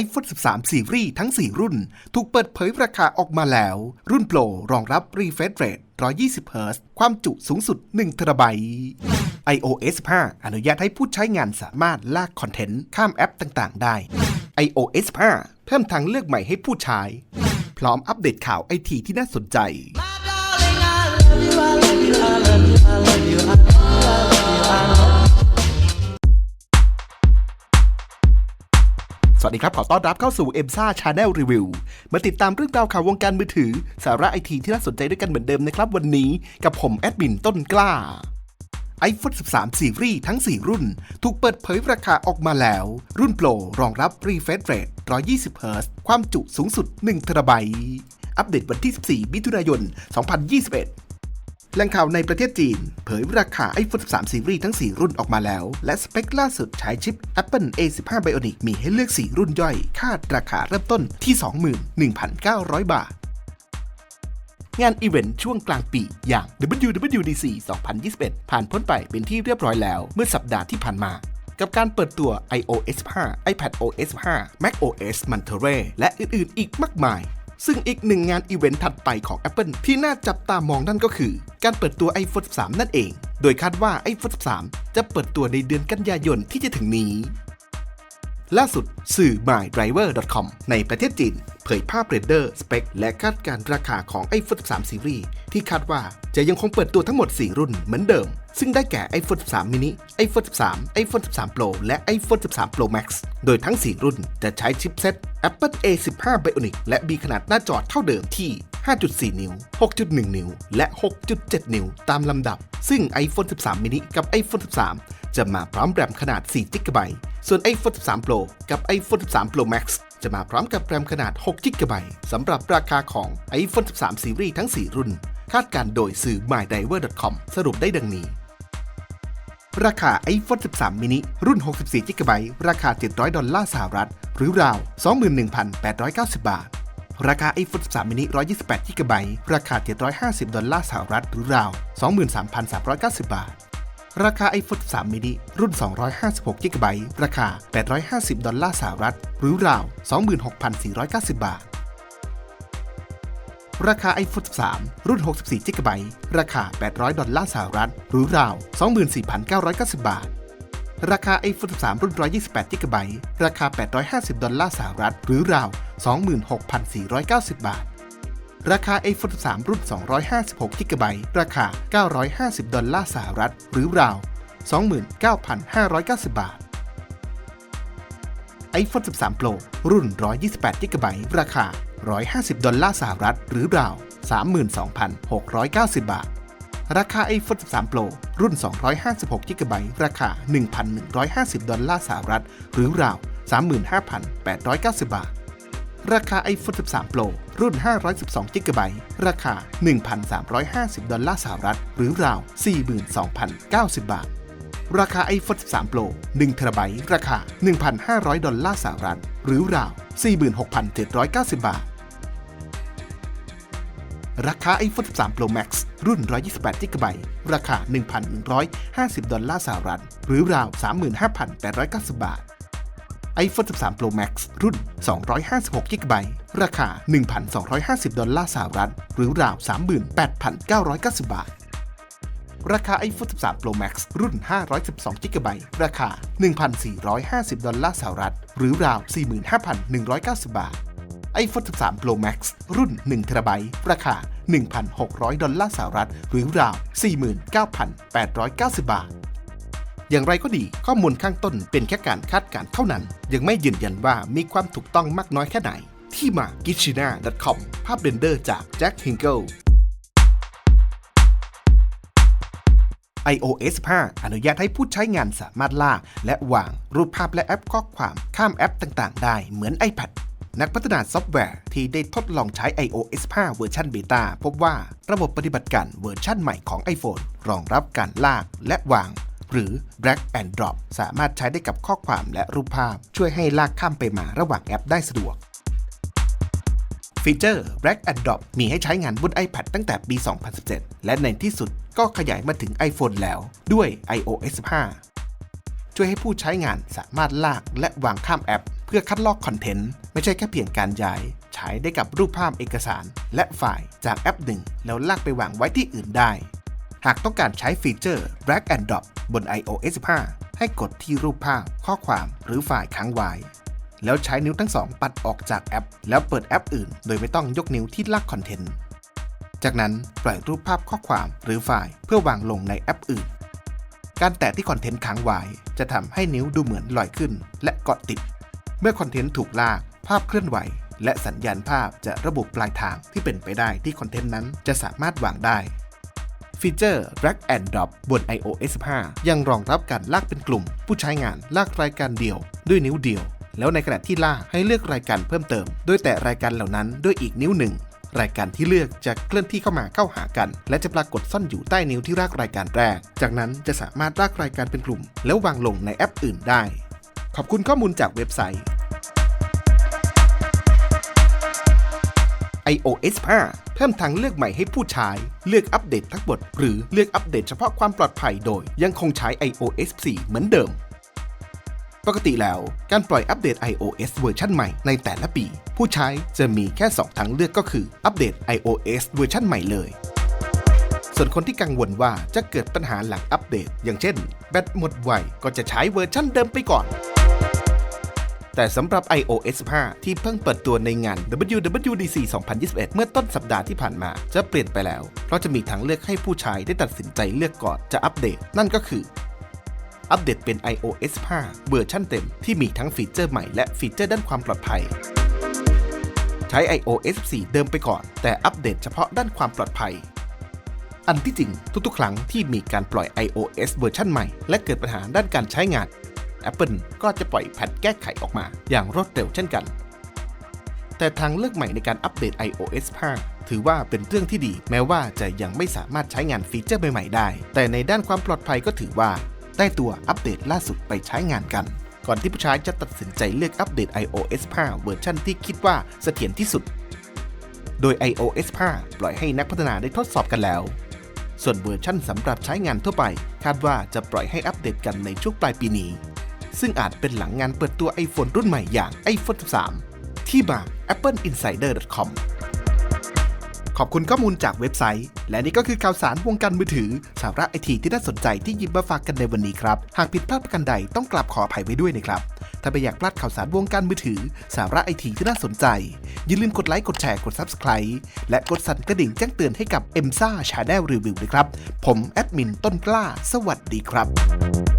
iPhone 13ซีรีส์ทั้ง 4 รุ่น ถูกเปิดเผยราคาออกมาแล้ว รุ่นโปรรองรับ refresh rate 120 Hz ความจุสูงสุด1 t b iOS 5 อนุญาตให้ผู้ใช้งานสามารถลากคอนเทนต์ข้ามแอปต่างๆ ได้ iOS 5 เพิ่มทางเลือกใหม่ให้ผู้ใช้ พร้อมอัปเดตข่าวไอทีที่น่าสนใจ วัสดีครับ ขอต้อนรับเข้าสู่ e m s a Channel Review มาติดตามเรื่องราวข่าววงการมือถือ สาระไอทีที่น่าสนใจด้วยกันเหมือนเดิมนะครับ วันนี้กับผมแอดมินต้นกล้า iPhone 13ซีรีส์ทั้ง 4 รุ่น ถูกเปิดเผยราคาออกมาแล้ว รุ่นโปรรองรับ refresh rate 120 Hz ความจุสูงสุด1 t b อัปเดตวันที่ 14 มิถุนายน 2021 แหล่งข่าวในประเทศจีน เผยราคา iPhone 13ซีรีส์ทั้ง 4 รุ่นออกมาแล้ว และสเปคล่าสุดใช้ชิป Apple A15 Bionic มีให้เลือก 4 รุ่นย่อย คาดราคาเริ่มต้นที่ 21,900 บาท งานอีเวนต์ช่วงกลางปีอย่าง WWDC 2021 ผ่านพ้นไปเป็นที่เรียบร้อยแล้ว เมื่อสัปดาห์ที่ผ่านมากับการเปิดตัว iOS 5 iPadOS 5 macOS Monterey และอื่น ๆ อีกมากมาย ซึ่งอีกหนึ่งงานอีเวนต์ถัดไปของ Apple ที่น่าจับตามองนั่นก็คือ การเปิดตัว iPhone 13 นั่นเอง โดยคาดว่า iPhone 13 จะเปิดตัวในเดือนกันยายนที่จะถึงนี้ ล่าสุดสื่อ mydriver.com ในประเทศจีน เผยภาพเรนเดอร์สเปคและคาดการราคาของ iPhone 13ซีรีส์ที่คาดว่าจะยังคงเปิดตัวทั้งหมด 4 รุ่นเหมือนเดิม ซึ่งได้แก่ iPhone 13 mini iPhone 13 iPhone 13 Pro และ iPhone 13 Pro Max โดยทั้ง 4 รุ่นจะใช้ชิปเซ็ต Apple A15 Bionic และมีขนาดหน้าจอเท่าเดิมที่ 5.4 นิ้ว 6.1 นิ้ว และ 6.7 นิ้ว ตามลำดับ ซึ่ง iPhone 13 mini กับ iPhone 13 จะมาพร้อมแรมขนาด 4 g b ส่วน iPhone 13 Pro กับ iPhone 13 Pro Max จะมาพร้อมกับแรมขนาด 6 g b สำหรับราคาของ iPhone 13ซีรีส์ทั้ง 4 รุ่น คาดการโดยสื่อ mydiver.com สรุปได้ดังนี้ ราคา iPhone 13 mini รุ่น 64 g b ราคา 700 ดอลลาร์สหรัฐ หรือราว 21,890 บาท ราคา iPhone 13 mini 128 g b ราคา 750 ดอลลาร์สหรัฐ หรือราว 23,390 บาท ราคา iPhone 3 mini รุ่น 256 g b ราคา 850 ดอลลาร์สหรัฐ หรือราว 26,490 บาท ราคา iPhone 13 รุ่น 64 g b ราคา 800 ดอลลาร์สหรัฐ หรือราว 24,990 บาท ราคา iPhone 13 รุ่น 128 g b ราคา 850 ดอลลาร์สหรัฐ หรือราว 26,490 บาท ราคา iPhone 13 รุ่น 256 g b ราคา 950 ดอลลาร์สหรัฐ หรือราว 29,590 บาท iPhone 13 Pro รุ่น 128 g b ราคา 150 ดอลลาร์สหรัฐ หรือราว 32,690 บาท ราคา iPhone 13 Pro รุ่น 256 g b ราคา 1,150 ดอลลาร์สหรัฐ หรือราว 35,890 บาท ราคา iPhone 13 Pro รุ่น 512 g b ราคา 1,350 ดอลลาร์สหรัฐ หรือราว 42,090 บาท ราคา iPhone 13 Pro 1 t b ราคา 1,500 ดอลลาร์สหรัฐ หรือราว 46,790 บาท ราคา iPhone 13 Pro Max รุ่น 128 g b ราคา 1,150 ดอลลาร์สหรัฐ หรือราว 35,890 บาท iPhone 13 Pro Max รุ่น 256 g b ราคา 1,250 ดอลลาร์สหรัฐ หรือราว 38,990 บาท ราคา iPhone 13 Pro Max รุ่น 512 g b ราคา 1,450 ดอลลาร์สหรัฐ หรือราว 45,190 บาท iPhone 13 Pro Max รุ่น 1 t b ราคา 1,600 ดอลลาร์สหรัฐ หรือราว 49,890 บาท อย่างไรก็ดี ข้อมูลข้างต้นเป็นแค่การคาดการณ์เท่านั้น ยังไม่ยืนยันว่ามีความถูกต้องมากน้อยแค่ไหน ที่มา g i c h i n a c o m ภาพเรนเดอร์จากแจ็คฮิงเกิล iOS 5 อนุญาตให้ผู้ใช้งานสามารถลากและวางรูปภาพและแอปข้อความข้ามแอปต่างๆ ได้เหมือน iPad นักพัฒนาซอฟต์แวร์ที่ได้ทดลองใช้ iOS 5 เวอร์ชันเบต้าพบว่าระบบปฏิบัติการเวอร์ชันใหม่ของ iPhone รองรับการลากและวาง หรือ drag and drop สามารถใช้ได้กับข้อความและรูปภาพ ช่วยให้ลากข้ามไปมาระหว่างแอปได้สะดวกฟีเจอร์ drag and drop มีให้ใช้งานบน iPad ตั้งแต่ปี 2017 และในที่สุดก็ขยายมาถึง iPhone แล้วด้วย iOS 5 ช่วยให้ผู้ใช้งานสามารถลากและวางข้ามแอปเพื่อพื่อคัดลอกคอนเทนต์ ไม่ใช่แค่เพียงการย้าย ใช้ได้กับรูปภาพเอกสาร และไฟล์จากแอปหนึ่ง แล้วลากไปวางไว้ที่อื่นได้ หากต้องการใช้ฟีเจอร์ drag and drop บน iOS 15 ให้กดที่รูปภาพ ข้อความหรือไฟล์ค้างไว้ แล้วใช้นิ้วทั้งสองปัดออกจากแอป แล้วเปิดแอปอื่น โดยไม่ต้องยกนิ้วที่ลากคอนเทนต์ จากนั้นปล่อยรูปภาพข้อความหรือไฟล์เพื่อวางลงในแอปอื่น การแตะที่คอนเทนต์ค้างไว้จะทำให้นิ้วดูเหมือนลอยขึ้น และเกาะติด เมื่อคอนเทนต์ถูกลาก ภาพเคลื่อนไหว และสัญญาณภาพจะระบุปลายทางที่เป็นไปได้ที่คอนเทนต์นั้นจะสามารถวางได้ ฟีเจอร์ drag and drop บน iOS 15 ยังรองรับการลากเป็นกลุ่ม ผู้ใช้งานลากรายการเดียว ด้วยนิ้วเดียว แล้วในขณะที่ลากให้เลือกรายการเพิ่มเติม โดยแต่รายการเหล่านั้นด้วยอีกนิ้วหนึ่งรายการที่เลือกจะเคลื่อนที่เข้ามาเข้าหากัน และจะปรากฏซ่อนอยู่ใต้นิ้วที่ลากรายการแรก จากนั้นจะสามารถลากรายการเป็นกลุ่ม แล้ววางลงในแอปอื่นได้ ขอบคุณข้อมูลจากเว็บไซต์ iOS 5 เพิ่มทางเลือกใหม่ให้ผู้ใช้ เลือกอัปเดตทั้งหมดหรือเลือกอัปเดตเฉพาะความปลอดภัยโดย ยังคงใช้ iOS 4 เหมือนเดิม ปกติแล้วการปล่อยอัปเดต iOS เวอร์ชันใหม่ในแต่ละปี ผู้ใช้จะมีแค่ 2 ทางเลือกก็คืออัปเดต iOS เวอร์ชันใหม่เลยส่วนคนที่กังวลว่าจะเกิดปัญหาหลังอัปเดต อย่างเช่น แบตหมดไวก็จะใช้เวอร์ชันเดิมไปก่อน แต่สำหรับ iOS 15 ที่เพิ่งเปิดตัวในงาน WWDC 2021 เมื่อต้นสัปดาห์ที่ผ่านมา จะเปลี่ยนไปแล้ว เพราะจะมีทางเลือกให้ผู้ใช้ได้ตัดสินใจเลือกก่อนจะอัปเดต นั่นก็คือ อัปเดตเป็น iOS 5 เวอร์ชันเต็ม ที่มีทั้งฟีเจอร์ใหม่และฟีเจอร์ด้านความปลอดภัย ใช้ iOS 4 เดิมไปก่อน แต่อัปเดตเฉพาะด้านความปลอดภัยอันที่จริง ทุกๆ ครั้งที่มีการปล่อย iOS เวอร์ชันใหม่ และเกิดปัญหาด้านการใช้งาน Apple ก็จะปล่อยแพทแก้ไขออกมาอย่างรวดเร็วเช่นกัน แต่ทางเลือกใหม่ในการอัปเดต iOS 5 ถือว่าเป็นเรื่องที่ดี แม้ว่าจะยังไม่สามารถใช้งานฟีเจอร์ใหม่ๆได้ แต่ในด้านความปลอดภัยก็ถือว่า ได้ตัวอัปเดตล่าสุดไปใช้งานกัน ก่อนที่ผู้ใช้จะตัดสินใจเลือกอัปเดต iOS 5 เวอร์ชันที่คิดว่าเสถียรที่สุด โดย iOS 5 ปล่อยให้นักพัฒนาได้ทดสอบกันแล้วส่วนเวอร์ชันสำหรับใช้งานทั่วไป คาดว่าจะปล่อยให้อัปเดตกันในช่วงปลายปีนี้ ซึ่งอาจเป็นหลังงานเปิดตัว iPhone รุ่นใหม่อย่าง iPhone 13 ที่มา appleinsider.com ขอบคุณข้อมูลจากเว็บไซต์ และนี่ก็คือข่าวสารวงการมือถือ สาระไอทีที่น่าสนใจที่หยิบมาฝากกันในวันนี้ครับ หากผิดพลาดประการใดต้องกราบขออภัยไว้ด้วยนะครับ ถ้าไม่อยากพลาดข่าวสารวงการมือถือ สาระไอทีที่น่าสนใจ อย่าลืมกดไลค์กดแชร์กด Subscribe และกดสั่นกระดิ่งแจ้งเตือนให้กับ e m s a Channel Review นะครับ ผมแอดมินต้นกล้า สวัสดีครับ